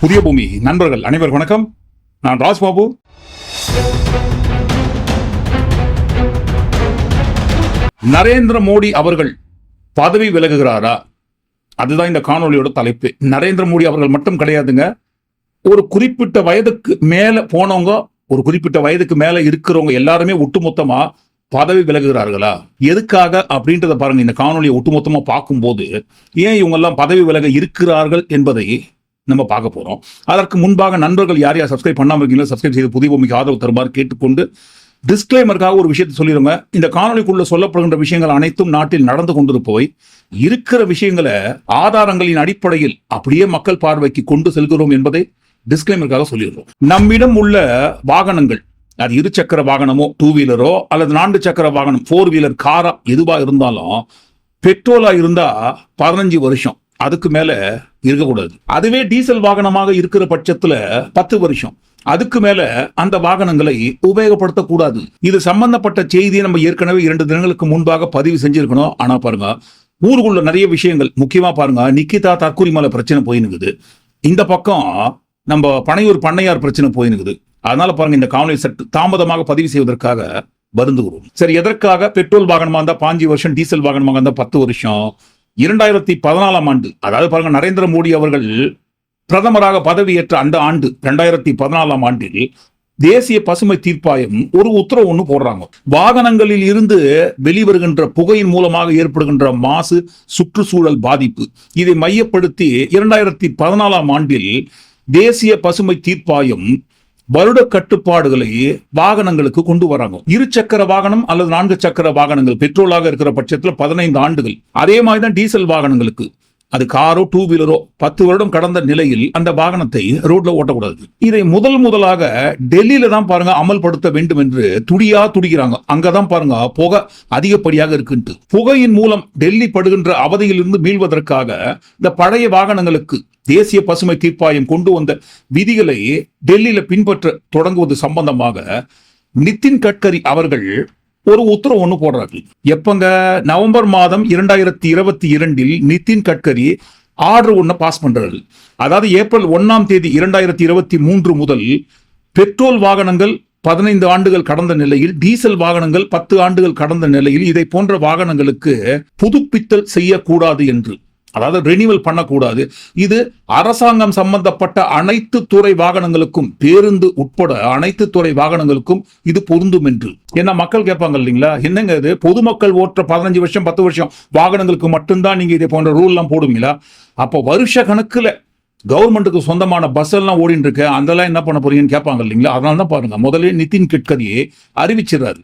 புதிய பூமி. நண்பர்கள் அனைவருக்கும் வணக்கம். நான் ராஜ்பாபு. நரேந்திர மோடி அவர்கள் பதவி விலகுகிறாரா? அதுதான் இந்த காணொலியோட தலைப்பு. நரேந்திர மோடி அவர்கள் மட்டும் கிடையாதுங்க. ஒரு குறிப்பிட்ட வயதுக்கு மேல போனவங்க ஒரு குறிப்பிட்ட வயதுக்கு மேல இருக்கிறவங்க எல்லாருமே ஒட்டுமொத்தமா பதவி விலகுகிறார்களா? எதுக்காக அப்படின்றத பாருங்க. இந்த காணொலியை ஒட்டுமொத்தமா பார்க்கும்போது ஏன் இவங்கெல்லாம் பதவி விலக இருக்கிறார்கள் என்பதை நம்ம பார்க்க போகிறோம் அதற்கு முன்பாக நண்பர்கள் யார் யார் சப்ஸ்கிரைப் பண்ணாமல் இருக்கீங்களோ சப்ஸ்கிரைப் செய்து புதிய பூமிக்கு ஆதரவு தருமாறு கேட்டுக்கொண்டு டிஸ்க்ளைமருக்காக ஒரு விஷயத்தை சொல்லிடுங்க. இந்த காணொலிக்குள்ள சொல்லப்படுகின்ற விஷயங்கள் அனைத்தும் நாட்டில் நடந்து கொண்டிருப்பவை. இருக்கிற விஷயங்களை ஆதாரங்களின் அடிப்படையில் அப்படியே மக்கள் பார்வைக்கு கொண்டு செல்கிறோம் என்பதை டிஸ்க்ளைமருக்காக சொல்லிடுறோம். நம்மிடம் உள்ள வாகனங்கள் அது இரு சக்கர வாகனமோ டூ வீலரோ அல்லது நான்கு சக்கர வாகனம் ஃபோர் வீலர் காரா எதுவாக இருந்தாலும் பெட்ரோலாக இருந்தால் பதினஞ்சு வருஷம். அதுக்கு மேல இருக்கக்கூடாது. அதுவே டீசல் வாகனமாக இருக்கிற பட்சத்துல பத்து வருஷம். அதுக்கு மேல அந்த வாகனங்களை உபயோகப்படுத்தக்கூடாது. இது சம்பந்தப்பட்ட செய்தியை நம்ம ஏற்கனவே இரண்டு தினங்களுக்கு முன்பாக பதிவு செஞ்சிருக்கணும். ஆனா பாருங்க ஊருக்குள்ள நிறைய விஷயங்கள் முக்கியமா பாருங்க நிக்கிதா தற்கூரி மலை பிரச்சனை போயினுக்குது. இந்த பக்கம் நம்ம பனையூர் பண்ணையார் பிரச்சனை போயினுக்குது. அதனால பாருங்க இந்த காணொலி சற்று தாமதமாக பதிவு செய்வதற்காக வருந்துகிறோம். சரி எதற்காக பெட்ரோல் வாகனமா இருந்தா பாஞ்சு வருஷம் டீசல் வாகனமாக இருந்தா பத்து வருஷம்? இரண்டாயிரத்தி பதினாலாம் ஆண்டு அதாவது பாருங்க நரேந்திர மோடி அவர்கள் பிரதமராக பதவியேற்ற அந்த ஆண்டு ரெண்டாயிரத்தி பதினாலாம் ஆண்டில் தேசிய பசுமை தீர்ப்பாயம் ஒரு உத்தரவு ஒன்று போடுறாங்க. வாகனங்களில் இருந்து வெளிவருகின்ற புகையின் மூலமாக ஏற்படுகின்ற மாசு சுற்றுச்சூழல் பாதிப்பு. இதை மையப்படுத்தி இரண்டாயிரத்தி பதினாலாம் ஆண்டில் தேசிய பசுமை தீர்ப்பாயம் வருட கட்டுப்பாடுகளை வாகனங்களுக்கு கொண்டு வராங்க. இரு சக்கர வாகனம் அல்லது நான்கு சக்கர வாகனங்கள் பெட்ரோலாக இருக்கிற பட்சத்தில் பதினைந்து ஆண்டுகள். அதே மாதிரி தான் டீசல் வாகனங்களுக்கு. அது காரோ டூ வீலரோ பத்து வருடம் கடந்த நிலையில் அந்த வாகனத்தை ரோட்ல ஓட்டக்கூடாது. இதை முதல் முதலாக டெல்லியில தான் பாருங்க அமல்படுத்த வேண்டும் என்று துடியா துடிக்கிறாங்க. அங்கதான் பாருங்க புகை அதிகப்படியாக இருக்குன்ட்டு. புகையின் மூலம் டெல்லி படுகின்ற அவதியிலிருந்து மீள்வதற்காக இந்த பழைய வாகனங்களுக்கு தேசிய பசுமை தீர்ப்பாயம் கொண்டு வந்த விதிகளை டெல்லியில பின்பற்ற தொடங்குவது சம்பந்தமாக நிதின் கட்கரி அவர்கள் ஒரு உத்தரவு ஒன்று போடுறாரு. எப்பங்க? நவம்பர் மாதம் இரண்டாயிரத்தி இருபத்தி இரண்டில் நிதின் கட்கரி ஆர்டர் ஒன்று பாஸ் பண்றாரு. அதாவது ஏப்ரல் ஒன்னாம் தேதி இரண்டாயிரத்தி இருபத்தி மூன்று முதல் பெட்ரோல் வாகனங்கள் பதினைந்து ஆண்டுகள் கடந்த நிலையில் டீசல் வாகனங்கள் பத்து ஆண்டுகள் கடந்த நிலையில் இதை போன்ற வாகனங்களுக்கு புதுப்பித்தல் செய்யக்கூடாது என்று. அதாவது ரெனிவல் பண்ணக்கூடாது. இது அரசாங்கம் சம்பந்தப்பட்ட அனைத்து துறை வாகனங்களுக்கும் பேருந்து உட்பட அனைத்து துறை வாகனங்களுக்கும் இது பொருந்தும் என்று. ஏன்னா மக்கள் கேட்பாங்க இல்லைங்களா? என்னங்க இது? பொதுமக்கள் ஓட்டுற பதினஞ்சு வருஷம் பத்து வருஷம் வாகனங்களுக்கு மட்டும்தான் நீங்க இதே போன்ற ரூல் எல்லாம் போடுவீங்களா? அப்போ வருஷ கணக்குல கவர்மெண்ட்டுக்கு சொந்தமான பஸ் எல்லாம் ஓடிட்டு இருக்கு அதெல்லாம் என்ன பண்ண போறீங்கன்னு கேட்பாங்க இல்லைங்களா? அதனால தான் பாருங்க முதல்ல நிதின் கட்கரியே அறிவிச்சிடறாரு.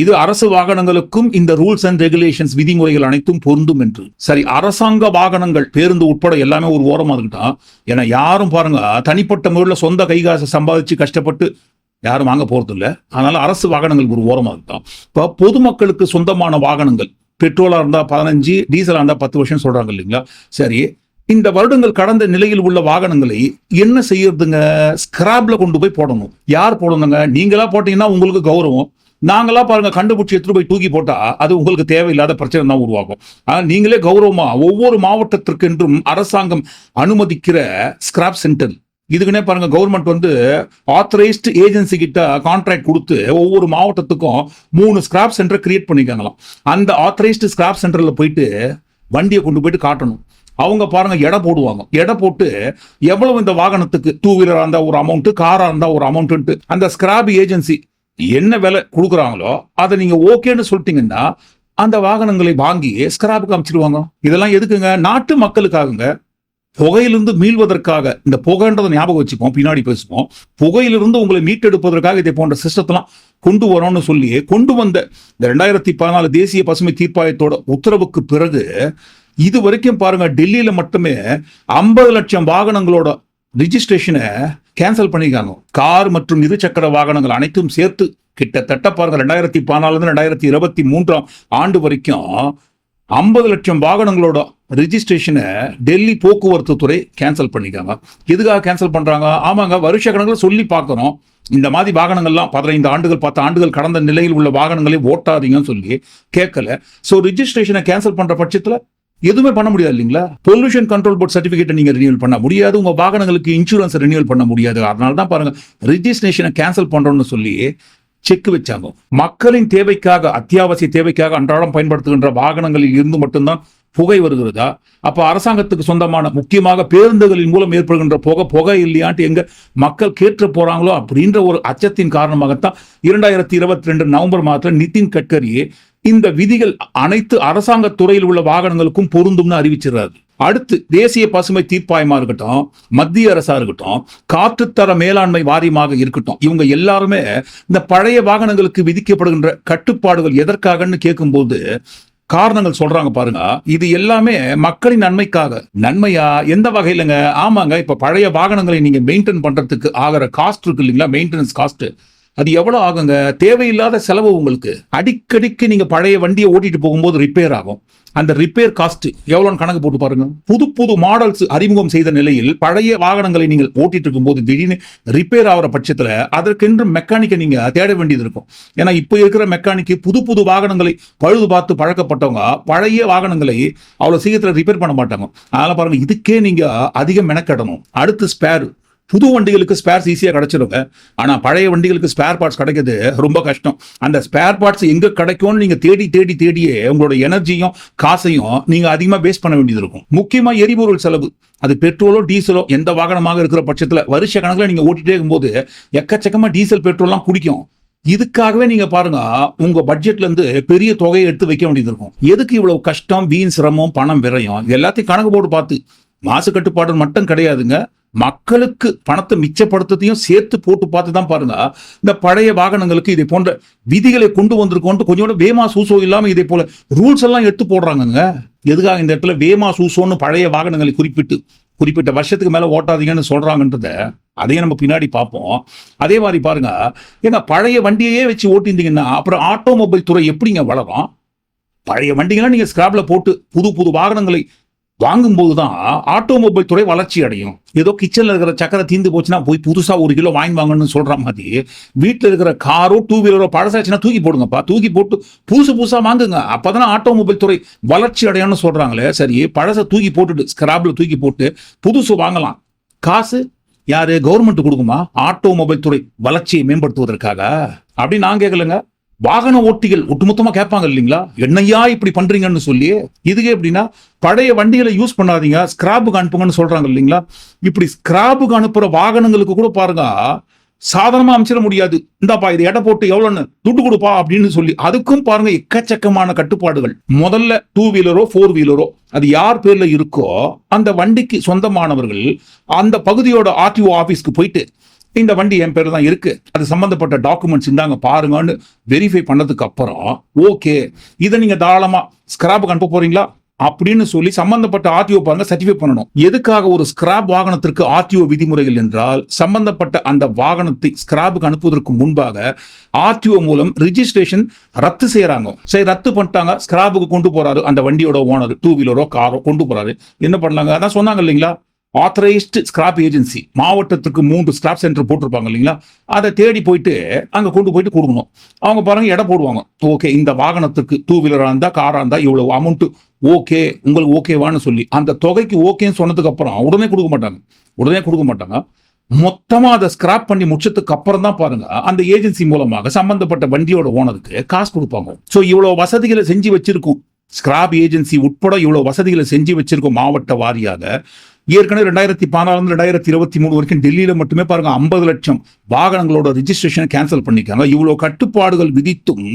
இது அரசு வாகனங்களுக்கும் இந்த ரூல்ஸ் அண்ட் ரெகுலேஷன்ஸ் விதிமுறைகள் அனைத்தும் பொருந்தும் என்று. சரி அரசாங்க வாகனங்கள் பேருந்து உட்பட எல்லாமே ஒரு ஓரமா இருக்கட்டும் ஏன்னா யாரும் பாருங்க தனிப்பட்ட முறையில் சொந்த கைகாசை சம்பாதிச்சு கஷ்டப்பட்டு யாரும் வாங்க போறது இல்லை அதனால அரசு வாகனங்கள் ஒரு ஓரமா இருக்கட்டும். இப்போ பொதுமக்களுக்கு சொந்தமான வாகனங்கள் பெட்ரோலா இருந்தா பதினஞ்சு டீசலா இருந்தா பத்து வருஷம் சொல்றாங்க இல்லைங்களா? சரி இந்த வருடங்கள் கடந்த நிலையில் உள்ள வாகனங்களை என்ன செய்யறதுங்க? ஸ்கிராப்ல கொண்டு போய் போடணும். யார் போடணுங்க? நீங்களா போட்டீங்கன்னா உங்களுக்கு கௌரவம். நாங்களாம் பாருங்க கண்டுபிடிச்சி எடுத்துட்டு போய் தூக்கி போட்டா அது உங்களுக்கு தேவையில்லாத பிரச்சனை தான் உருவாகும். ஆனால் நீங்களே கௌரவமா ஒவ்வொரு மாவட்டத்திற்கென்றும் அரசாங்கம் அனுமதிக்கிற ஸ்கிராப் சென்டர் இதுக்குன்னே பாருங்க கவர்மெண்ட் வந்து ஆத்தரைஸ்டு ஏஜென்சி கிட்ட கான்ட்ராக்ட் கொடுத்து ஒவ்வொரு மாவட்டத்துக்கும் மூணு ஸ்கிராப் சென்டர் கிரியேட் பண்ணிருக்காங்களாம் அந்த ஆத்தரைஸ்டு ஸ்கிராப் சென்டர்ல போயிட்டு வண்டியை கொண்டு போயிட்டு காட்டணும். அவங்க பாருங்க எடை போடுவாங்க. எடை போட்டு எவ்வளவு இந்த வாகனத்துக்கு டூ வீலரா இருந்தா ஒரு அமௌண்ட் காரா இருந்தா ஒரு அமௌண்ட்டுன்ட்டு அந்த ஸ்கிராப் ஏஜென்சி என்ன விலை கொடுக்குறாங்களோ அதை நீங்கள் ஓகேன்னு சொல்லிட்டீங்கன்னா அந்த வாகனங்களை வாங்கி ஸ்கிராப்புக்கு அமைச்சிருவாங்க இதெல்லாம் எதுக்குங்க? நாட்டு மக்களுக்காகங்க. புகையிலிருந்து மீள்வதற்காக இந்த புகைன்றதை ஞாபகம் வச்சுப்போம் பின்னாடி பேசுவோம். புகையிலிருந்து உங்களை மீட்டெடுப்பதற்காக இதை போன்ற சிஸ்டத்தெல்லாம் கொண்டு வரோம்னு சொல்லி கொண்டு வந்த இந்த ரெண்டாயிரத்தி பதினாலு தேசிய பசுமை தீர்ப்பாயத்தோட உத்தரவுக்கு பிறகு இது வரைக்கும் பாருங்க டெல்லியில மட்டுமே ஐம்பது லட்சம் வாகனங்களோட ரிஜிஸ்ட்ரேஷனை கேன்சல் பண்ணியிருக்காங்க கார் மற்றும் இருசக்கர வாகனங்கள் அனைத்தும் சேர்த்து கிட்டத்தட்ட பாருங்க ரெண்டாயிரத்தி பதினாலுலேருந்து ரெண்டாயிரத்தி இருபத்தி மூன்றாம் ஆண்டு வரைக்கும் ஐம்பது லட்சம் வாகனங்களோட ரிஜிஸ்ட்ரேஷனை டெல்லி போக்குவரத்து துறை கேன்சல் பண்ணிக்காங்க. எதுக்காக கேன்சல் பண்ணுறாங்க ஆமாங்க வருஷ கணக்கில் சொல்லி பார்க்குறோம் இந்த மாதிரி வாகனங்கள்லாம் பதினைந்து ஆண்டுகள் பத்து ஆண்டுகள் கடந்த நிலையில் உள்ள வாகனங்களை ஓட்டாதீங்கன்னு சொல்லி கேட்கல. ஸோ ரிஜிஸ்ட்ரேஷனை கேன்சல் பண்ணுற பட்சத்தில் எதுவுமே பண்ண முடியாது இல்லைங்களா? பொல்யூஷன் கண்ட்ரோல் போர்ட் சர்டிஃபிகேட்டை நீங்க ரினியூவல் பண்ண முடியாது. உங்க வாகனங்களுக்கு இன்சூரன்ஸ் ரினியூவல் பண்ண முடியாது. அதனால தான் பாருங்க ரிஜிஸ்ட்ரேஷனை கேன்சல் பண்றோம்னு சொல்லி செக் வச்சாங்க. மக்களின் தேவைக்காக அத்தியாவசிய தேவைக்காக அன்றாடம் பயன்படுத்துகின்ற வாகனங்களில் இருந்து மட்டும்தான் புகை வருகிறதா? அப்ப அரசாங்கத்துக்கு சொந்தமான முக்கியமாக பேருந்துகளின் மூலம் ஏற்படுகின்ற புகை புகை இல்லையான்ட்டு எங்க மக்கள் கேட்டு போறாங்களோ அப்படின்ற ஒரு அச்சத்தின் காரணமாகத்தான் இரண்டாயிரத்தி இருபத்தி ரெண்டு நவம்பர் மாதத்தில் நிதின் கட்கரியே இந்த விதிகள் அனைத்து அரசாங்க துறையில் உள்ள வாகனங்களுக்கும் பொருந்தும்னு அறிவிச்சிடுறாரு. அடுத்து தேசிய பசுமை தீர்ப்பாயமா இருக்கட்டும் மத்திய அரசா இருக்கட்டும் காற்றுத்தர மேலாண்மை வாரியமாக இருக்கட்டும் இவங்க எல்லாருமே இந்த பழைய வாகனங்களுக்கு விதிக்கப்படுகின்ற கட்டுப்பாடுகள் எதற்காகன்னு கேட்கும்போது காரணங்கள் சொல்றாங்க பாருங்க. இது எல்லாமே மக்களின் நன்மைக்காக. நன்மையா? எந்த வகையிலங்க? ஆமாங்க இப்ப பழைய வாகனங்களை நீங்க மெயின்டைன் பண்றதுக்கு ஆகிற காஸ்ட் இருக்கு இல்லைங்களா? மெயின்டெனன்ஸ் காஸ்ட் அது எவ்வளோ ஆகுங்க? தேவையில்லாத செலவு உங்களுக்கு. அடிக்கடிக்கு நீங்கள் பழைய வண்டியை ஓட்டிட்டு போகும்போது ரிப்பேர் ஆகும். அந்த ரிப்பேர் காஸ்ட் எவ்வளோன்னு கணக்கு போட்டு பாருங்க. புது புது மாடல்ஸ் அறிமுகம் செய்த நிலையில் பழைய வாகனங்களை நீங்கள் ஓட்டிட்டு இருக்கும்போது திடீர்னு ரிப்பேர் ஆகிற பட்சத்தில் அதற்கென்று மெக்கானிக்கை நீங்கள் தேட வேண்டியது இருக்கும். ஏன்னா இப்போ இருக்கிற மெக்கானிக்கு புது புது வாகனங்களை பழுது பார்த்து பழக்கப்பட்டவங்க பழைய வாகனங்களை அவ்வளோ சீக்கிரத்தில் ரிப்பேர் பண்ண மாட்டாங்க. அதனால் பாருங்கள் இதுக்கே நீங்கள் அதிகம் மெனக்கெடணும். அடுத்து ஸ்பேர் புது வண்டிகளுக்கு ஸ்பேர்ஸ் ஈஸியாக கிடச்சிருங்க. ஆனால் பழைய வண்டிகளுக்கு ஸ்பேர் பார்ட்ஸ் கிடைக்கிறது ரொம்ப கஷ்டம். அந்த ஸ்பேர் பார்ட்ஸ் எங்கே கிடைக்கும்னு நீங்கள் தேடி தேடி தேடியே உங்களோட எனர்ஜியும் காசையும் நீங்கள் அதிகமாக வேஸ்ட் பண்ண வேண்டியது இருக்கும். முக்கியமாக எரிபொருள் செலவு. அது பெட்ரோலோ டீசலோ எந்த வாகனமாக இருக்கிற பட்சத்தில் வருஷ கணக்கில் நீங்கள் ஓட்டிகிட்டே இருக்கும்போது எக்கச்சக்கமாக டீசல் பெட்ரோல்லாம் குடிக்கும். இதுக்காகவே நீங்க பாருங்க உங்க பட்ஜெட்ல இருந்து பெரிய தொகையை எடுத்து வைக்க வேண்டியது இருக்கும். எதுக்கு இவ்வளவு கஷ்டம் வீண் சிரமம் பணம் விரையும்? எல்லாத்தையும் கணக்கு போட்டு பார்த்து. மாசு கட்டுப்பாடு மட்டும் கிடையாதுங்க. மக்களுக்கு பணத்தை மிச்சப்படுத்தத்தையும் சேர்த்து போட்டு பார்த்து தான் பாருங்க. இந்த பழைய வாகனங்களுக்கு இதை போன்ற விதிகளை கொண்டு வந்திருக்கோன்ட்டு கொஞ்சோட வேமா சூசோ இல்லாமல் இதே போல ரூல்ஸ் எல்லாம் எடுத்து போடுறாங்கங்க. எதுக்காக இந்த இடத்துல வேமா சூசோன்னு பழைய வாகனங்களை குறிப்பிட்டு குறிப்பிட்ட வருஷத்துக்கு மேலே ஓட்டாதீங்கன்னு சொல்கிறாங்கன்றத அதையும் நம்ம பின்னாடி பார்ப்போம். அதே மாதிரி பாருங்க ஏங்க பழைய வண்டியையே வச்சு ஓட்டியிருந்தீங்கன்னா அப்புறம் ஆட்டோமொபைல் துறை எப்படிங்க வளரும்? பழைய வண்டிகளை நீங்கள் ஸ்கிராப்ல போட்டு புது புது வாகனங்களை வாங்கும்போது தான் ஆட்டோமொபைல் துறை வளர்ச்சி அடையும். ஏதோ கிச்சனில் இருக்கிற சக்கரை தீந்து போச்சுன்னா போய் புதுசாக ஒரு கிலோ வாங்கி வாங்கணும்னு சொல்கிற மாதிரி வீட்டில் இருக்கிற காரோ டூ வீலரோ பழசாச்சுன்னா தூக்கி போடுங்கப்பா. தூக்கி போட்டு புதுசு புதுசாக வாங்குங்க. அப்பதான் ஆட்டோமொபைல் துறை வளர்ச்சி அடையணும்னு சொல்கிறாங்களே சரி பழசை தூக்கி போட்டுட்டு ஸ்கிராப்பில் தூக்கி போட்டு புதுசு வாங்கலாம். காசு யார்? கவர்மெண்ட் கொடுக்குமா? ஆட்டோமொபைல் துறை வளர்ச்சியை மேம்படுத்துவதற்காக அப்படின்னு நான் கேட்கலங்க வாகன ஓட்டிகள் ஒட்டுமொத்தமா கேட்பாங்க இல்லைங்களா? என்னையா இப்படி பண்றீங்கன்னு சொல்லி இதுக்கே எப்படின்னா பழைய வண்டிகளை யூஸ் பண்ணாதீங்க ஸ்கிராப்புக்கு அனுப்புங்கன்னு சொல்றாங்க இல்லைங்களா? இப்படி ஸ்கிராப்புக்கு அனுப்புற வாகனங்களுக்கு கூட பாருங்க சாதாரணமா அமைச்சிட முடியாது. இந்தாப்பா இது எடை போட்டு எவ்வளோன்னு துட்டு கொடுப்பா அப்படின்னு சொல்லி அதுக்கும் பாருங்க எக்கச்சக்கமான கட்டுப்பாடுகள். முதல்ல டூ வீலரோ ஃபோர் வீலரோ அது யார் பேர்ல இருக்கோ அந்த வண்டிக்கு சொந்தமானவர்கள் அந்த பகுதியோட ஆர்டிஓ ஆபீஸ்க்கு போயிட்டு இந்த வண்டி என் பேர் தான் இருக்கு. அது சம்பந்தப்பட்ட டாக்குமெண்ட்ஸ் இந்தாங்க பாருங்கன்னு வெரிஃபை பண்ணதுக்கு அப்புறம் ஓகே இதை நீங்க தாராளமா ஸ்கிராப்புக்கு அனுப்ப போறீங்களா? அப்படின்னு சொல்லி சம்பந்தப்பட்ட ஆர்டிஓ பாருங்க சர்டிஃபை பண்ணணும். எதுக்காக ஒரு ஸ்கிராப் வாகனத்திற்கு ஆர்டிஓ விதிமுறைகள் என்றால் சம்பந்தப்பட்ட அந்த வாகனத்தை ஸ்கிராப்புக்கு அனுப்புவதற்கு முன்பாக ஆர்டிஓ மூலம் ரிஜிஸ்ட்ரேஷன் ரத்து செய்யறாங்க. சரி ரத்து பண்ணிட்டாங்க ஸ்கிராப்புக்கு கொண்டு போறாரு அந்த வண்டியோட ஓனர் டூ வீலரோ காரோ கொண்டு போறாரு. என்ன பண்ணலாங்க? அதான் சொன்னாங்க இல்லைங்களா? ஆத்தரைஸ்டு ஸ்கிராப் ஏஜென்சி மாவட்டத்துக்கு மூன்று ஸ்கிராப் சென்டர் போட்டிருப்பாங்க இல்லைங்களா? அதை தேடி போயிட்டு அங்கே கொண்டு போயிட்டு கொடுக்கணும். அவங்க பாருங்க எடை போடுவாங்க. ஓகே இந்த வாகனத்துக்கு டூ வீலராக இருந்தால் காராக இருந்தால் இவ்வளோ அமௌண்ட்டு ஓகே உங்களுக்கு ஓகேவான்னு சொல்லி. அந்த தொகைக்கு ஓகேன்னு சொன்னதுக்கு அப்புறம் உடனே கொடுக்க மாட்டாங்க. உடனே கொடுக்க மாட்டாங்க. மொத்தமாக அதை ஸ்கிராப் பண்ணி முடிச்சதுக்கு அப்புறம் தான் பாருங்க அந்த ஏஜென்சி மூலமாக சம்பந்தப்பட்ட வண்டியோட ஓனருக்கு காசு கொடுப்பாங்க. ஸோ இவ்வளோ வசதிகளை செஞ்சு வச்சிருக்கும். ஸ்கிராப் ஏஜென்சி உட்பட இவ்வளோ வசதிகளை செஞ்சு வச்சிருக்கும் மாவட்ட வாரியாக ஏற்கனவே ரெண்டாயிரத்தி பதினாலு ரெண்டாயிரத்தி இருபத்தி மூணு வரைக்கும் டெல்லியில மட்டுமே பாருங்க ஐம்பது லட்சம் வாகனங்களோட ரிஜிஸ்ட்ரேஷனை கேன்சல் பண்ணிக்காங்க இவ்வளவு கட்டுப்பாடுகள் விதித்தும்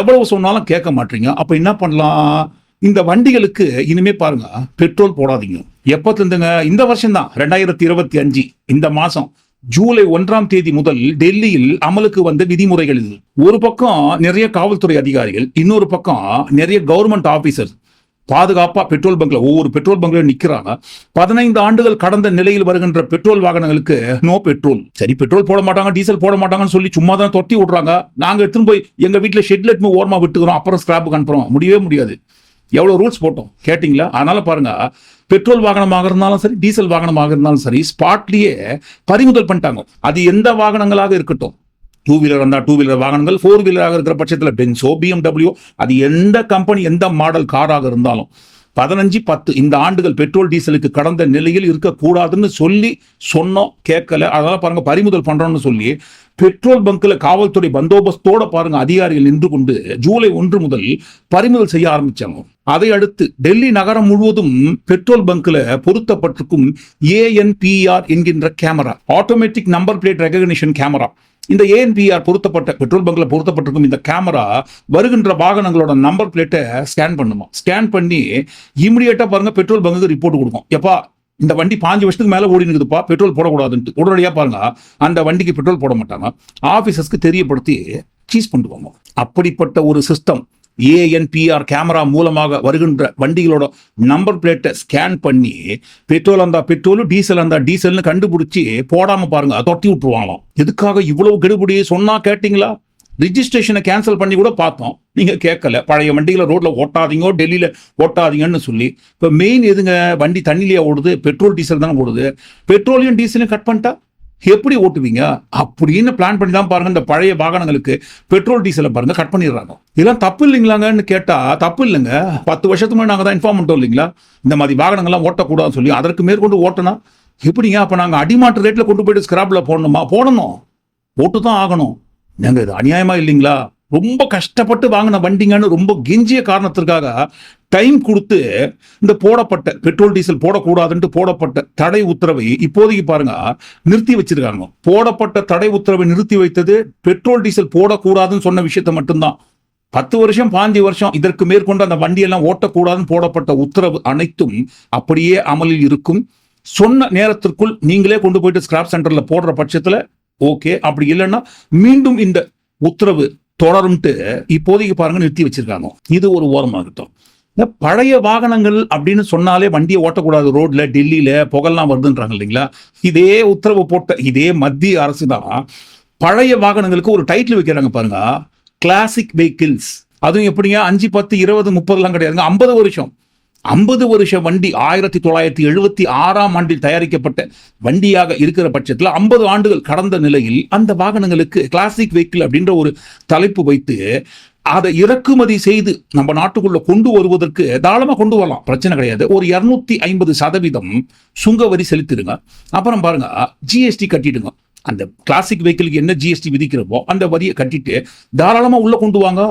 எவ்வளவு சொன்னாலும் கேட்க மாட்டீங்க. அப்ப என்ன பண்ணலாம்? இந்த வண்டிகளுக்கு இனிமே பாருங்க பெட்ரோல் போடாதீங்க. எப்பத்துல இருந்துங்க இந்த வருஷம் தான் ரெண்டாயிரத்தி இருபத்தி அஞ்சு இந்த மாசம். ஜூலை ஒன்றாம் தேதி முதல் டெல்லியில் அமலுக்கு வந்த விதிமுறைகள் இது. ஒரு பக்கம் நிறைய காவல்துறை அதிகாரிகள் இன்னொரு பக்கம் நிறைய கவர்மெண்ட் ஆபீசர்ஸ் பாதுகாப்பாக பெட்ரோல் பங்க்ல ஒவ்வொரு பெட்ரோல் பங்க்ல நிற்கிறாங்க பதினைந்து ஆண்டுகள் கடந்த நிலையில் வருகின்ற பெட்ரோல் வாகனங்களுக்கு நோ பெட்ரோல் சரி பெட்ரோல் போட மாட்டாங்க டீசல் போட மாட்டாங்கன்னு சொல்லி சும்மா தான் தொட்டி விடுறாங்க நாங்கள் எடுத்துன்னு போய் எங்கள் வீட்டில் ஷெட்ல எடுத்து ஓரமாக விட்டுக்கிறோம் அப்புறம் ஸ்கிராப்புக்கு அனுப்புறோம். முடியவே முடியாது. எவ்வளோ ரூல்ஸ் போட்டோம் கேட்டிங்களா? அதனால பாருங்க பெட்ரோல் வாகனமாக இருந்தாலும் சரி டீசல் வாகனமாக இருந்தாலும் சரி ஸ்பாட்லேயே பறிமுதல் பண்ணிட்டாங்க. அது எந்த வாகனங்களாக இருக்கட்டும். டூ வீலர் வந்தால் டூ வீலர் வாகனங்கள் ஃபோர் வீலராக இருக்கிற பட்சத்தில் பென்சோ பிஎம்டபிள்யூ அது எந்த கம்பெனி எந்த மாடல் காராக இருந்தாலும் பதினஞ்சு பத்து இந்த ஆண்டுகள் பெட்ரோல் டீசலுக்கு கடந்த நிலையில் இருக்கக்கூடாதுன்னு சொல்லி சொன்னோம் கேட்கல. அதனால பாருங்க பறிமுதல் பண்றோம்னு சொல்லி பெட்ரோல் பங்க்ல காவல்துறை பந்தோபஸ்தோட பாருங்க அதிகாரிகள் நின்று கொண்டு ஜூலை ஒன்று முதல் பறிமுதல் செய்ய ஆரம்பிச்சாங்க. அதை அடுத்து டெல்லி நகரம் முழுவதும் பெட்ரோல் பங்க்ல பொருத்தப்பட்டிருக்கும் ஏஎன்பிஆர் என்கின்ற camera automatic number plate recognition camera இந்த ஏஎன்பிஆர் பொருத்தப்பட்ட பெட்ரோல் பங்கில் பொருத்தப்பட்டிருக்கும் இந்த கேமரா வருகின்ற வாகனங்களோட நம்பர் பிளேட்டை ஸ்கேன் பண்ணுமா? ஸ்கேன் பண்ணி இமிடியேட்டாக பாருங்கள் பெட்ரோல் பங்குக்கு ரிப்போர்ட் கொடுக்கும். எப்பா இந்த வண்டி பாஞ்சு வருஷத்துக்கு மேலே ஓடி இருக்குதுப்பா பெட்ரோல் போடக்கூடாதுன்ட்டு. உடனடியாக பாருங்க அந்த வண்டிக்கு பெட்ரோல் போட மாட்டாங்க. ஆஃபீஸர்ஸ்க்கு தெரியப்படுத்தி சீஸ் பண்ணுவாங்க அப்படிப்பட்ட ஒரு சிஸ்டம் ஏஎன்பிஆர் கேமரா மூலமாக வருகின்ற வண்டிகளோட நம்பர் பிளேட்டை ஸ்கேன் பண்ணி பெட்ரோல் அந்த பெட்ரோலு டீசல் அந்த டீசல்னு கண்டுபிடிச்சி போடாம பாருங்க தொட்டி விட்டுருவாங்களாம். எதுக்காக இவ்வளவு கெடுபடி சொன்னா கேட்டிங்களா? ரிஜிஸ்ட்ரேஷனை கேன்சல் பண்ணி கூட பார்த்தோம். நீங்க கேட்கல. பழைய வண்டிகளை ரோட்ல ஓட்டாதீங்க டெல்லியில ஓட்டாதீங்கன்னு சொல்லி. இப்போ மெயின் எதுங்க? வண்டி தண்ணிலேயே ஓடுது பெட்ரோல் டீசல் தானே ஓடுது. பெட்ரோலியம் டீசலையும் கட் பண்ணிட்டா? எப்படி ஓட்டுவீங்க? அப்படின்னு பிளான் பண்ணி தான் பாருங்க. இந்த பழைய வாகனங்களுக்கு பெட்ரோல் டீசலை பாருங்க கட் பண்ணிடுறாங்க. இதெல்லாம் தப்பு இல்லைங்களாங்கன்னு கேட்டா தப்பு இல்லைங்க. பத்து வருஷத்துக்கு முன்னாடி நாங்கள் தான் இன்ஃபார்ம் பண்ணிட்டோம் இல்லைங்களா? இந்த மாதிரி வாகனங்கள்லாம் ஓட்டக்கூடாதுன்னு சொல்லி அதற்கு மேற்கொண்டு ஓட்டனா எப்படிங்க? அப்போ நாங்கள் அடிமாட்டு ரேட்டில் கொண்டு போயிட்டு ஸ்கிராப்பில் போடணுமா? போடணும். ஓட்டு தான் ஆகணும். நாங்கள் இது அநியாயமா இல்லைங்களா? ரொம்ப கஷ்டப்பட்டு வாங்கின வண்டிங்கன்னு ரொம்ப கெஞ்சிய காரணத்திற்காக டைம் கொடுத்து இந்த போடப்பட்ட பெட்ரோல் டீசல் போடக்கூடாதுன்ட்டு போடப்பட்ட தடை உத்தரவை இப்போதைக்கு பாருங்க நிறுத்தி வச்சிருக்காங்க. போடப்பட்ட தடை உத்தரவை நிறுத்தி வைத்தது பெட்ரோல் டீசல் போடக்கூடாதுன்னு சொன்ன விஷயத்த மட்டும்தான். பத்து வருஷம் பாஞ்சு வருஷம் இதற்கு மேற்கொண்டு அந்த வண்டியெல்லாம் ஓட்டக்கூடாதுன்னு போடப்பட்ட உத்தரவு அனைத்தும் அப்படியே அமலில் இருக்கும். சொன்ன நேரத்திற்குள் நீங்களே கொண்டு போயிட்டு ஸ்கிராப் சென்டர்ல போடுற பட்சத்துல ஓகே அப்படி இல்லைன்னா மீண்டும் இந்த உத்தரவு தொடரும்ட்டு இப்போதைக்கு பாருங்க நிறுத்தி வச்சிருக்காங்க. இது ஒரு ஓரமாகட்டும். இந்த பழைய வாகனங்கள் அப்படின்னு சொன்னாலே வண்டியை ஓட்டக்கூடாது. ரோட்ல டெல்லியில புகழ்லாம் வருதுன்றாங்க இல்லைங்களா? இதே உத்தரவு போட்ட இதே மத்திய அரசு தான் பழைய வாகனங்களுக்கு ஒரு டைட்டில் வைக்கிறாங்க பாருங்க. கிளாசிக் வெஹிக்கிள்ஸ் அதுவும் எப்படிங்க? அஞ்சு பத்து இருபது முப்பதுலாம் கிடையாதுங்க. ஐம்பது வருஷம். ஐம்பது வருஷ வண்டி ஆயிரத்தி தொள்ளாயிரத்தி எழுபத்தி ஆறாம் ஆண்டில் தயாரிக்கப்பட்ட வண்டியாக இருக்கிற பட்சத்தில் ஐம்பது ஆண்டுகள் கடந்த நிலையில் அந்த வாகனங்களுக்கு கிளாசிக் வெஹிக்கிள் அப்படின்ற ஒரு தலைப்பு வைத்து அதை இறக்குமதி செய்து நம்ம நாட்டுக்குள்ள கொண்டு வருவதற்கு தாராளமாக கொண்டு வரலாம். பிரச்சனை கிடையாது. ஒரு இரநூத்தி ஐம்பது சதவீதம் சுங்க வரி செலுத்திடுங்க. அப்புறம் பாருங்க ஜிஎஸ்டி கட்டிடுங்க. அந்த கிளாசிக் வெஹிக்கிளுக்கு என்ன ஜிஎஸ்டி விதிக்கிறப்போ அந்த வரியை கட்டிட்டு தாராளமாக உள்ள கொண்டு வாங்க.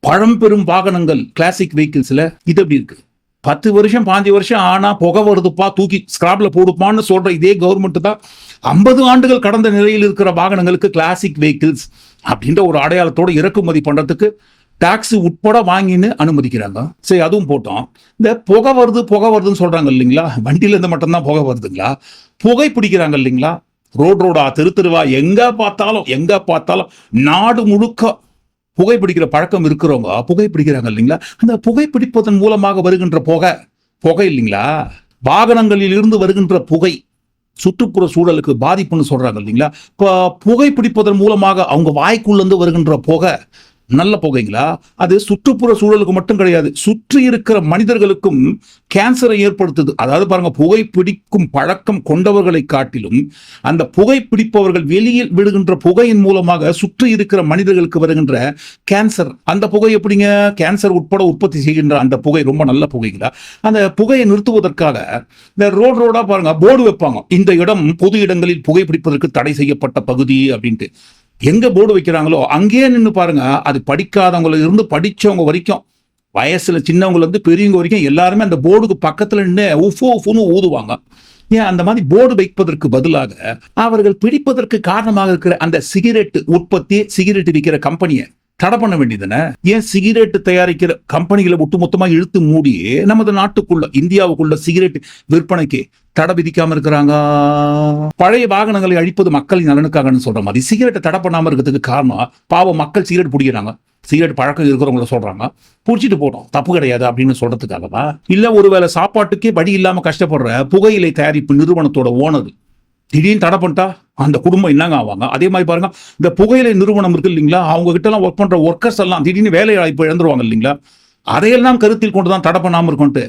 பழம்பெரும் வாகனங்கள் கிளாசிக் வெஹிக்கிள்ஸில் இது எப்படி இருக்குது பத்து வருஷம் பாஞ்சு வருஷம் ஆனா புகை வருதுப்பா தூக்கி ஸ்கிராப்ல போடுப்பான்னு சொல்ற இதே கவர்மெண்ட் தான் ஐம்பது ஆண்டுகள் கடந்த நிலையில் இருக்கிற வாகனங்களுக்கு கிளாசிக் வெஹிக்கிள்ஸ் அப்படின்ற ஒரு அடையாளத்தோட இறக்குமதி பண்றதுக்கு டாக்ஸ் உட்பட வாங்கின்னு அனுமதிக்கிறாங்க. சரி அதுவும் போட்டோம். இந்த புகை வருது புகை வருதுன்னு சொல்றாங்க இல்லைங்களா? வண்டியில இருந்து மட்டும்தான் புகை வருதுங்களா? புகை பிடிக்கிறாங்க இல்லைங்களா? ரோட் ரோடா தெரு தெருவா எங்க பார்த்தாலும் எங்க பார்த்தாலும் நாடு முழுக்க புகைப்பிடிக்கிற பழக்கம் இருக்கிறவங்க புகைப்பிடிக்கிறாங்க இல்லைங்களா? அந்த புகைப்பிடிப்பதன் மூலமாக வருகின்ற புகை புகை இல்லைங்களா? வாகனங்களில் இருந்து வருகின்ற புகை சுற்றுப்புற சூழலுக்கு பாதிப்புன்னு சொல்றாங்க இல்லைங்களா? இப்போ புகைப்பிடிப்பதன் மூலமாக அவங்க வாய்க்குள்ளேருந்து வருகின்ற புகை நல்ல புகைங்களா? அது சுற்றுப்புற சூழலுக்கு மட்டும் கிடையாது. சுற்றி இருக்கிற மனிதர்களுக்கும் கேன்சரை ஏற்படுத்துது. அதாவது பாருங்க புகை பிடிக்கும் பழக்கம் கொண்டவர்களை காட்டிலும் அந்த புகை பிடிப்பவர்கள் வெளியில் விடுகின்ற புகையின் மூலமாக சுற்றி இருக்கிற மனிதர்களுக்கு வருகின்ற கேன்சர் அந்த புகை எப்படிங்க? கேன்சர் உட்பட உற்பத்தி செய்கின்ற அந்த புகை ரொம்ப நல்ல புகைங்களா? அந்த புகையை நிறுத்துவதற்காக இந்த ரோடு ரோடா பாருங்க போர்டு வைப்பாங்க. இந்த இடம் பொது இடங்களில் புகைப்பிடிப்பதற்கு தடை செய்யப்பட்ட பகுதி அப்படின்ட்டு. எங்க போர்டு வைக்கிறாங்களோ அங்கேயே நின்று பாருங்க. அது படிக்காதவங்கள இருந்து படிச்சவங்க வரைக்கும் வயசுல சின்னவங்கலேருந்து பெரியவங்க வரைக்கும் எல்லாருமே அந்த போர்டுக்கு பக்கத்துல நின்று உஃபு உஃபுன்னு ஊதுவாங்க. ஏன்? அந்த மாதிரி போர்டு வைப்பதற்கு பதிலாக அவர்கள் பிடிப்பதற்கு காரணமாக இருக்கிற அந்த சிகரெட் உற்பத்தி சிகரெட் விற்கிற கம்பெனியை தடை பண்ண வேண்டியதுதானே? ஏன் சிகரெட் தயாரிக்கிற கம்பெனிகளை ஒட்டுமொத்தமா இழுத்து மூடி நமது நாட்டுக்குள்ள இந்தியாவுக்குள்ள சிகரெட் விற்பனைக்கு தடை விதிக்காம இருக்கிறாங்க? பழைய வாகனங்களை அழிப்பது மக்களின் நலனுக்காகன்னு சொல்ற மாதிரி சிகரெட்டை தடை பண்ணாம இருக்கிறதுக்கு காரணம் பாவம் மக்கள் சிகரெட் பிடிக்கிறாங்க. சிகரெட் பழக்கம் இருக்கிறவங்கள சொல்றாங்க. புடிச்சிட்டு போட்டோம் தப்பு கிடையாது அப்படின்னு சொல்றதுக்காகவா? இல்ல ஒருவேளை சாப்பாட்டுக்கே வழி இல்லாம கஷ்டப்படுற புகையிலை தயாரிப்பு நிறுவனத்தோட ஓனர் திடீர்னு தடை பண்ணிட்டா? அந்த குடும்பம் என்னங்க ஆவாங்க? அதே மாதிரி பாருங்க இந்த புகையிலை நிறுவனம் இருக்கு இல்லைங்களா? அவங்க கிட்ட எல்லாம் ஒர்க் பண்ற ஒர்க்கர்ஸ் எல்லாம் திடீர்னு வேலை வாய்ப்பு இழந்துருவாங்க இல்லைங்களா? அதையெல்லாம் கருத்தில் கொண்டு தான் தடை பண்ணாம இருக்கும்ட்டு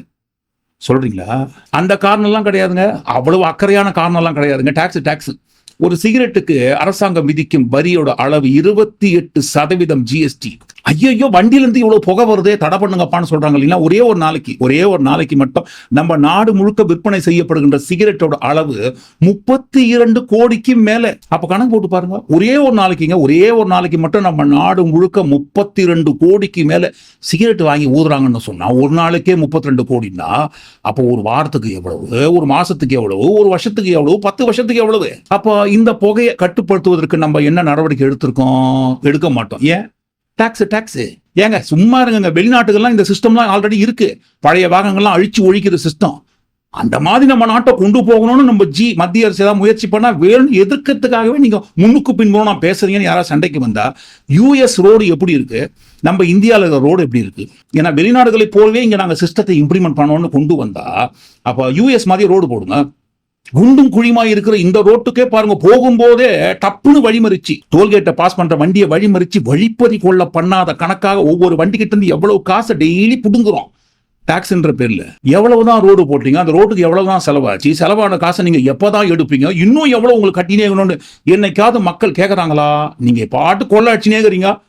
சொல்றீங்களா? அந்த காரணம் எல்லாம் கிடையாதுங்க. அவ்வளவு அக்கறையான காரணம் எல்லாம் கிடையாதுங்க. டாக்ஸ் டாக்ஸ் ஒரு சிகரெட்டுக்கு அரசாங்கம் விதிக்கும் வரியோட அளவு இருபத்தி எட்டு சதவீதம் ஜிஎஸ்டி ஐயோ வண்டியிலிருந்து இவ்வளவு புகை வருதே தடை பண்ணுங்கப்பான்னு சொல்றாங்க இல்லைன்னா ஒரே ஒரு நாளைக்கு ஒரே ஒரு நாளைக்கு மட்டும் நம்ம நாடு முழுக்க விற்பனை செய்யப்படுகின்ற சிகரெட்டோட அளவு முப்பத்தி இரண்டு கோடிக்கு மேல. அப்ப கணக்கு போட்டு பாருங்க. ஒரே ஒரு நாளைக்குங்க ஒரே ஒரு நாளைக்கு மட்டும் நம்ம நாடு முழுக்க முப்பத்தி ரெண்டு கோடிக்கு மேல சிகரெட் வாங்கி ஊதுறாங்கன்னு சொன்னா ஒரு நாளைக்கே முப்பத்தி ரெண்டு கோடின்னா அப்போ ஒரு வாரத்துக்கு எவ்வளவு ஒரு மாசத்துக்கு எவ்வளவு ஒரு வருஷத்துக்கு எவ்வளவு பத்து வருஷத்துக்கு எவ்வளவு? அப்போ இந்த புகையை கட்டுப்படுத்துவதற்கு நம்ம என்ன நடவடிக்கை எடுத்திருக்கோம்? எடுக்க மாட்டோம். ஏன்? டாக்ஸ் டாக்ஸ் ஏங்க சும்மா இருங்க வெளிநாட்டுகள்லாம் இந்த சிஸ்டம்லாம் ஆல்ரெடி இருக்கு. பழைய வாகனங்கள்லாம் அழிச்சு ஒழிக்கிற சிஸ்டம் அந்த மாதிரி நம்ம நாட்டை கொண்டு போகணும்னு நம்ம ஜி மத்திய அரசு ஏதாவது முயற்சி பண்ணா வேணும் எதிர்க்கிறதுக்காகவே நீங்க முன்னுக்கு பின்புறம் நான் பேசுறீங்கன்னு யாராவது சண்டைக்கு வந்தா யூஎஸ் ரோடு எப்படி இருக்கு? நம்ம இந்தியாவில் இருக்கிற ரோடு எப்படி இருக்கு? ஏன்னா வெளிநாடுகளை போலவே இங்க நாங்க சிஸ்டத்தை இம்ப்ளிமெண்ட் பண்ணோம்னு கொண்டு வந்தா அப்ப யூஎஸ் மாதிரி ரோடு போடுங்க. குண்டும் குழியுமா இருக்கிற இந்த ரோட்டுக்கே பாருங்க போகும்போதே டப்புன்னு வழிமறிச்சு டோல்கேட்டை பாஸ் பண்ற வண்டியை வழிமறிச்சு வழிப்பறி கொள்ள பண்ணாத கணக்காக ஒவ்வொரு வண்டி கிட்ட இருந்து எவ்வளவு காசை டெய்லி புடுங்குறோம். டாக்ஸ்ன்ற பேர்ல. எவ்வளவுதான் ரோடு போட்டீங்க அந்த ரோட்டுக்கு எவ்வளவுதான் செலவாச்சு? செலவான காசை நீங்க எப்பதான் எடுப்பீங்க? இன்னும் எவ்வளவு உங்களுக்கு கட்டினேங்கணும்னு என்னைக்காவது மக்கள் கேட்கறாங்களா நீங்க பாட்டு கொள்ளாச்சினேங்கிறீங்க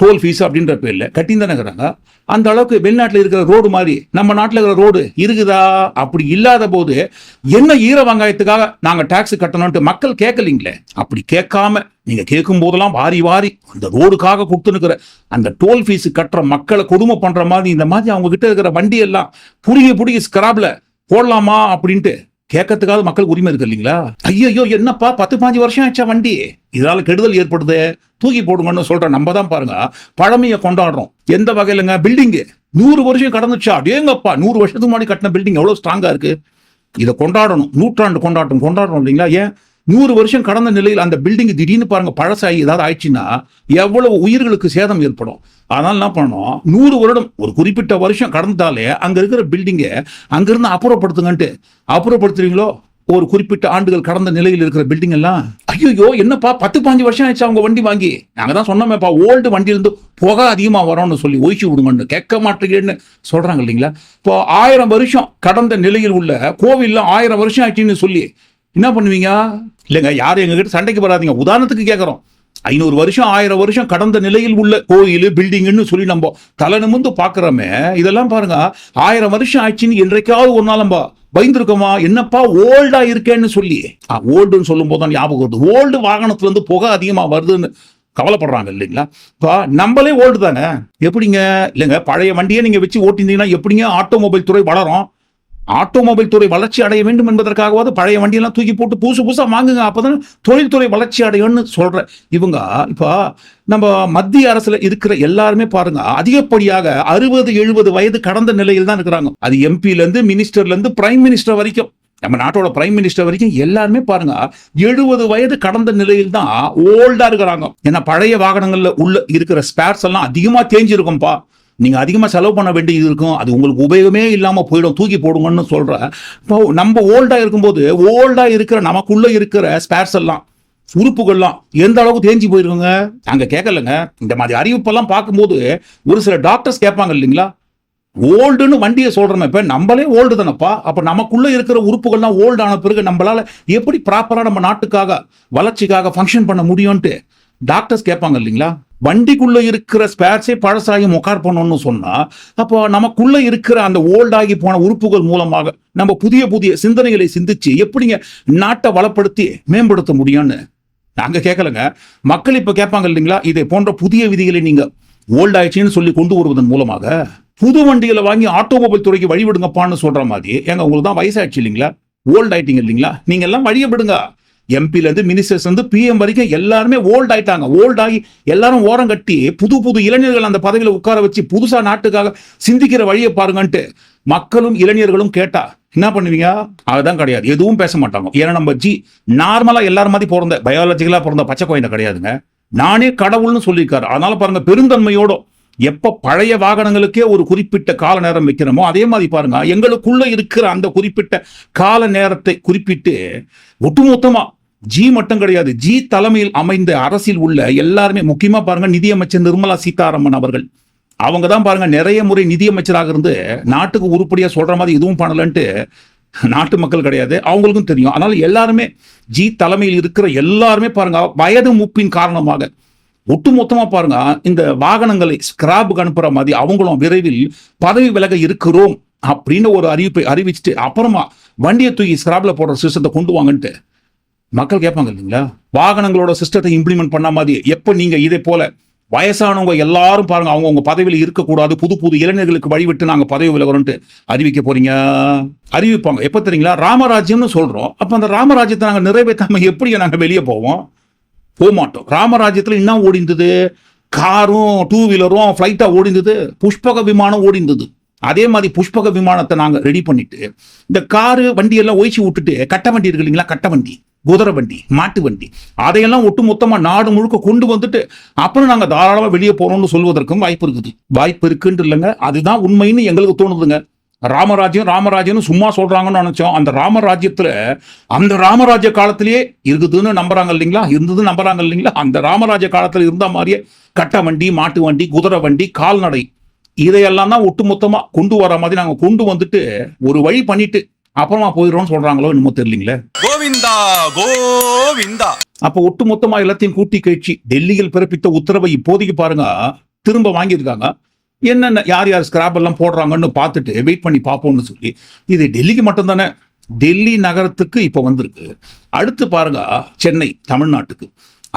டோல் ஃபீஸ் அப்படின்ற பேரில் கட்டின்னு தானே இருக்கிறாங்க அந்த அளவுக்கு வெளிநாட்டில் இருக்கிற ரோடு மாதிரி நம்ம நாட்டில் இருக்கிற ரோடு இருக்குதா? அப்படி இல்லாத போது என்ன ஈர வெங்காயத்துக்காக நாங்கள் டேக்ஸ் கட்டணும்ட்டு மக்கள் கேட்கலீங்களே? அப்படி கேட்காம நீங்கள் கேட்கும் போதெல்லாம் வாரி வாரி அந்த ரோடுக்காக கொடுத்துனுக்கிற அந்த டோல் ஃபீஸ் கட்டுற மக்களை கொடுமை பண்ணுற மாதிரி இந்த மாதிரி அவங்க கிட்ட இருக்கிற வண்டி எல்லாம் புடுங்கி புடுங்கி ஸ்கிராப்ல போடலாமா அப்படின்ட்டு கேட்கறதுக்காக மக்களுக்கு உரிமை இருக்கு இல்லைங்களா? ஐயோ என்னப்பா? பத்து பாஞ்சு வருஷம் ஆச்சா வண்டி? இதனால கெடுதல் ஏற்படுது. தூக்கி போடுங்கன்னு சொல்றோம் நம்ம தான் பாருங்க. பழமையை கொண்டாடுறோம். எந்த வகையிலங்க? பில்டிங்கு நூறு வருஷம் கடந்துச்சா? அடேங்கப்பா நூறு வருஷத்துக்கு முன்னாடி கட்டின பில்டிங் எவ்வளோ ஸ்ட்ராங்கா இருக்கு? இதை கொண்டாடணும். நூற்றாண்டு கொண்டாட்டம். கொண்டாடணும் இல்லைங்களா? ஏன்? நூறு வருஷம் கடந்த நிலையில் அந்த பில்டிங் திடீர்னு பாருங்க பழசாகி ஏதாவது ஆயிடுச்சுன்னா எவ்வளவு உயிர்களுக்கு சேதம் ஏற்படும். அதனால என்ன பண்ணணும்? நூறு வருடம் ஒரு குறிப்பிட்ட வருஷம் கடந்தாலே அங்க இருக்கிற பில்டிங்கை அங்கிருந்து அப்புறப்படுத்துங்கன்ட்டு. அப்புறப்படுத்துறீங்களோ? ஒரு குறிப்பிட்ட ஆண்டுகள் கடந்த நிலையில் இருக்கிற பில்டிங் எல்லாம் ஐயோ என்னப்பா பத்து பாஞ்சு வருஷம் ஆயிடுச்சு அவங்க வண்டி வாங்கி? நாங்க தான் சொன்னோமேப்பா ஓல்டு வண்டி இருந்து புகை அதிகமாக வரும்னு சொல்லி ஒழிச்சு விடுங்கன்னு கேட்க மாட்டேங்கன்னு சொல்றாங்க இல்லைங்களா? இப்போ ஆயிரம் வருஷம் கடந்த நிலையில் உள்ள கோவில்ல ஆயிரம் வருஷம் ஆயிடுச்சுன்னு சொல்லி என்ன பண்ணுவீங்க? இல்லைங்க யாரும் எங்ககிட்ட சண்டைக்கு வராதீங்க. உதாரணத்துக்கு கேட்குறோம் ஐநூறு வருஷம் ஆயிரம் வருஷம் கடந்த நிலையில் உள்ள கோயில் பில்டிங்னு சொல்லி நம்ம தலை நிமிந்து பார்க்குறோமே இதெல்லாம் பாருங்க. ஆயிரம் வருஷம் ஆச்சுன்னு என்றைக்காவது ஒரு நாள் நம்ம பயந்துருக்கோமா? என்னப்பா ஓல்டா இருக்கேன்னு சொல்லி. ஓல்டுன்னு சொல்லும் போது தான் ஞாபகம் வருது. ஓல்டு வாகனத்துல இருந்து புகை அதிகமாக வருதுன்னு கவலைப்படுறாங்க இல்லைங்களா? இப்போ நம்மளே ஓல்டு தானே? எப்படிங்க? இல்லைங்க பழைய வண்டியை நீங்கள் வச்சு ஓட்டியிருந்தீங்கன்னா எப்படிங்க ஆட்டோமொபைல் துறை வளரும்? ஆட்டோமொபைல் துறை வளர்ச்சி அடைய வேண்டும் என்பதற்காகவாது பழைய வண்டியெல்லாம் தூக்கி போட்டு புதுசு புதுசாக வாங்குங்க. அப்பதான் தொழில்துறை வளர்ச்சி அடையும்னு சொல்கிறேன் இவங்க இப்போ நம்ம மத்திய அரசுல இருக்கிற எல்லாருமே பாருங்க அதிகப்படியாக அறுபது எழுபது வயது கடந்த நிலையில் தான் இருக்கிறாங்க. அது எம்பிலேருந்து மினிஸ்டர்லேருந்து பிரைம் மினிஸ்டர் வரைக்கும். நம்ம நாட்டோட பிரைம் மினிஸ்டர் வரைக்கும் எல்லாருமே பாருங்க எழுபது வயது கடந்த நிலையில் தான் ஓல்டா இருக்கிறாங்க. ஏன்னா பழைய வாகனங்கள்ல உள்ள இருக்கிற ஸ்பேர்ஸ் எல்லாம் அதிகமா தேஞ்சிருக்கும்பா. நீங்க அதிகமாக செலவு பண்ண வேண்டியது இருக்கும். அது உங்களுக்கு உபயோகமே இல்லாமல் போயிடும். தூக்கி போடுங்கன்னு சொல்ற. இப்போ நம்ம ஓல்டாக இருக்கும்போது ஓல்டாக இருக்கிற நமக்குள்ள இருக்கிற ஸ்பேர்ஸ் எல்லாம் உறுப்புகள்லாம் எந்த அளவுக்கு தேஞ்சி போயிருக்குங்க? அங்கே கேட்கலங்க இந்த மாதிரி அறிவிப்பெல்லாம் பார்க்கும்போது ஒரு சில டாக்டர்ஸ் கேட்பாங்க இல்லைங்களா? ஓல்டுன்னு வண்டியை சொல்றோமே இப்போ நம்மளே ஓல்டு தானப்பா? அப்போ நமக்குள்ளே இருக்கிற உறுப்புகள்லாம் ஓல்டு ஆன பிறகு நம்மளால் எப்படி ப்ராப்பராக நம்ம நாட்டுக்காக வளர்ச்சிக்காக ஃபங்க்ஷன் பண்ண முடியும்ன்ட்டு டாக்டர்ஸ் கேட்பாங்க இல்லைங்களா? வண்டிக்குள்ள இருக்கிற ஸ்பேர்ஸே பழசாகி உக்கார் பண்ணணும்னு சொன்னா அப்போ நமக்குள்ள இருக்கிற அந்த ஓல்டாகி போன உறுப்புகள் மூலமாக நம்ம புதிய புதிய சிந்தனைகளை சிந்திச்சு எப்படிங்க நாட்டை வளப்படுத்தி மேம்படுத்த முடியும்னு? நாங்க கேட்கலங்க மக்கள் இப்ப கேட்பாங்க இல்லைங்களா? இதை போன்ற புதிய விதிகளை நீங்க ஓல்ட் ஆயிடுச்சுன்னு சொல்லி கொண்டு வருவதன் மூலமாக புது வண்டிகளை வாங்கி ஆட்டோமொபைல் துறைக்கு வழிவிடுங்கப்பான்னு சொல்ற மாதிரி ஏங்க உங்களுக்கு தான் வயசாயிடுச்சு இல்லைங்களா? ஓல்ட் ஆயிட்டீங்க இல்லைங்களா? நீங்க எல்லாம் வழியை விடுங்க. எம்பிலேருந்து மினிஸ்டர்ஸ் வந்து பிஎம் வரைக்கும் எல்லாருமே ஓல்ட் ஆயிட்டாங்க. ஓல்ட் ஆகி எல்லாரும் ஓரம் கட்டி புது புது இளைஞர்கள் அந்த பதவியில் உட்கார வச்சு புதுசாக நாட்டுக்காக சிந்திக்கிற வழியை பாருங்கன்ட்டு மக்களும் இளைஞர்களும் கேட்டா என்ன பண்ணுவீங்க? அதுதான் கிடையாது. எதுவும் பேச மாட்டாங்க. ஏன்னா நம்ம ஜி நார்மலா எல்லாரும் மாதிரி பிறந்த பயாலஜிக்கலாக பிறந்த பச்சை கோயில கிடையாதுங்க. நானே கடவுள்னு சொல்லியிருக்காரு. அதனால பாருங்க பெருந்தன்மையோட எப்ப பழைய வாகனங்களுக்கே ஒரு குறிப்பிட்ட கால நேரம் வைக்கிறோமோ அதே மாதிரி பாருங்க எங்களுக்குள்ள இருக்கிற அந்த குறிப்பிட்ட கால நேரத்தை குறிப்பிட்டு ஒட்டுமொத்தமா ஜி மட்டும் கிடையாது ஜி தலைமையில் அமைந்த அரசில் உள்ள எல்லாருமே முக்கியமா பாருங்க நிதியமைச்சர் நிர்மலா சீதாராமன் அவர்கள். அவங்க தான் பாருங்க நிறைய முறை நிதியமைச்சராக இருந்து நாட்டுக்கு உருப்படியா சொல்ற மாதிரி எதுவும் பண்ணலன்ட்டு நாட்டு மக்கள் கிடையாது அவங்களுக்கும் தெரியும். அதனால எல்லாருமே ஜி தலைமையில் இருக்கிற எல்லாருமே பாருங்க வயது மூப்பின் காரணமாக ஒட்டுமொத்தமா பாருங்க இந்த வாகனங்களை ஸ்கிராபுக்கு அனுப்புற மாதிரி அவங்களும் விரைவில் பதவி விலக இருக்கிறோம் அப்படின்னு ஒரு அறிவிப்பை அறிவிச்சுட்டு அப்புறமா வண்டியை தூக்கி ஸ்கிராப்ல போடுற சிஸ்டத்தை கொண்டு வாங்கன்ட்டு மக்கள் கேட்பாங்க இல்லைங்களா? வாகனங்களோட சிஸ்டத்தை இம்ப்ளிமெண்ட் பண்ண மாதிரி எப்ப நீங்க இதே போல வயசானவங்க எல்லாரும் பாருங்க அவங்க உங்க பதவியில் இருக்கக்கூடாது புது புது இளைஞர்களுக்கு வழிவிட்டு நாங்க பதவி விலகிறோம்ட்டு அறிவிக்க போறீங்க? அறிவிப்பாங்க. எப்ப தெரியுங்களா? ராமராஜ்யம்னு சொல்றோம். அப்ப அந்த ராமராஜ்யத்தை நாங்க நிறைவேற்றாம எப்படி நாங்க வெளியே போவோம்? போகமாட்டோம் ராமராஜ்யத்தில் என்ன ஓடிந்தது? காரும் டூ வீலரும் ஃப்ளைட்டாக ஓடிந்தது. புஷ்பக விமானம் ஓடிந்தது. அதே மாதிரி புஷ்பக விமானத்தை நாங்கள் ரெடி பண்ணிட்டு இந்த காரு வண்டியெல்லாம் ஒழிச்சு விட்டுட்டு கட்ட வண்டி இருக்கு இல்லைங்களா? கட்ட வண்டி குதிரை வண்டி மாட்டு வண்டி. அதையெல்லாம் ஒட்டு மொத்தமாக நாடு முழுக்க கொண்டு வந்துட்டு அப்புறம் நாங்கள் தாராளமாக வெளியே போகிறோம்னு சொல்வதற்கும் வாய்ப்பு இருக்குது. வாய்ப்பு இருக்குன்ட்டு இல்லைங்க. அதுதான் உண்மைன்னு எங்களுக்கு தோணுதுங்க. ராமராஜ்யம் ராமராஜ்யம்னு சும்மா சொல்றாங்கன்னு நினைச்சோம் அந்த ராமராஜ்யத்துல அந்த ராமராஜ்ய காலத்திலேயே இருக்குதுன்னு நம்புறாங்க இல்லைங்களா? இருந்தது நம்புறாங்க இல்லைங்களா? அந்த ராமராஜ்ய காலத்துல இருந்த மாதிரியே கட்ட வண்டி மாட்டு வண்டி குதிரை வண்டி கால்நடை இதையெல்லாம் தான் ஒட்டுமொத்தமா கொண்டு வர மாதிரி நாங்க கொண்டு வந்துட்டு ஒரு வழி பண்ணிட்டு அப்புறமா போயிடுறோம்னு சொல்றாங்களோ என்னமோ தெரியலீங்களே? கோவிந்தா கோவிந்தா. அப்ப ஒட்டுமொத்தமா எல்லாத்தையும் கூட்டி கழிச்சு டெல்லியில் பிறப்பித்த உத்தரவை இப்போதைக்கு பாருங்க திரும்ப வாங்கியிருக்காங்க. என்னென்ன யார் யார் ஸ்கிராப் எல்லாம் போடுறாங்கன்னு பார்த்துட்டு வெயிட் பண்ணி பார்ப்போம்னு சொல்லி இது டெல்லிக்கு மட்டும்தானே டெல்லி நகரத்துக்கு இப்போ வந்திருக்கு. அடுத்து பாருங்க சென்னை தமிழ்நாட்டுக்கு.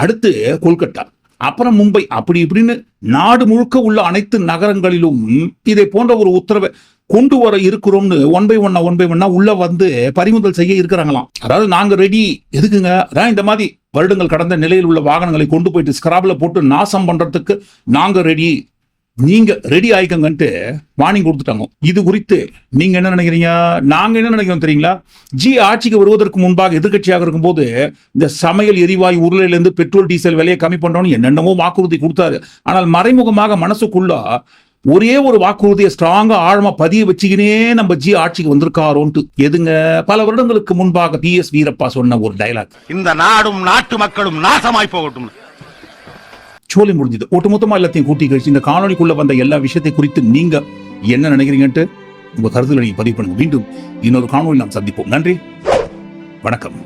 அடுத்து கொல்கட்டா அப்புறம் மும்பை அப்படி இப்படின்னு நாடு முழுக்க உள்ள அனைத்து நகரங்களிலும் இதை போன்ற ஒரு உத்தரவை கொண்டு வர இருக்கிறோம்னு ஒன் பை ஒன்னா ஒன் பை ஒன்னா உள்ள வந்து பறிமுதல் செய்ய இருக்கிறாங்களாம். அதாவது நாங்க ரெடி எதுக்குங்க? அதான் இந்த மாதிரி வருடங்கள் கடந்த நிலையில் உள்ள வாகனங்களை கொண்டு போயிட்டு ஸ்கிராப்ல போட்டு நாசம் பண்றதுக்கு நாங்க ரெடி நீங்க ரெடி ஆயிக்கங்கன்ட்டு வார்னிங் கொடுத்துட்டாங்க. இது குறித்து நீங்க என்ன நினைக்கிறீங்க? நாங்க என்ன நினைக்கிறோம் தெரியுங்களா? ஜி ஆட்சிக்கு வருவதற்கு முன்பாக எதிர்க்கட்சியாக இருக்கும்போது இந்த சமையல் எரிவாயு உருளையிலிருந்து பெட்ரோல் டீசல் விலையை கம்மி பண்ணணும்னு என்னென்னமோ வாக்குறுதி கொடுத்தாரு. ஆனால் மறைமுகமாக மனசுக்குள்ள ஒரே ஒரு வாக்குறுதியை ஸ்ட்ராங்கா ஆழமா பதிய வச்சுக்கினே நம்ம ஜி ஆட்சிக்கு வந்திருக்காரோன்ட்டு. எதுங்க? பல வருடங்களுக்கு முன்பாக பி எஸ் வீரப்பா சொன்ன ஒரு டயலாக் இந்த நாடும் நாட்டு மக்களும் நாசமாய் போகட்டும். சோலி முடிஞ்சது. ஒட்டுமொத்தமா எல்லாத்தையும் கூட்டி கழிச்சு இந்த காணொலிக்குள்ள வந்த எல்லா விஷயத்தை குறித்து நீங்க என்ன நினைக்கிறீங்கன்ட்டு உங்க கருத்துக்களை பதிவு பண்ணுங்க. மீண்டும் இன்னொரு காணொலி நாம் சந்திப்போம். நன்றி. வணக்கம்.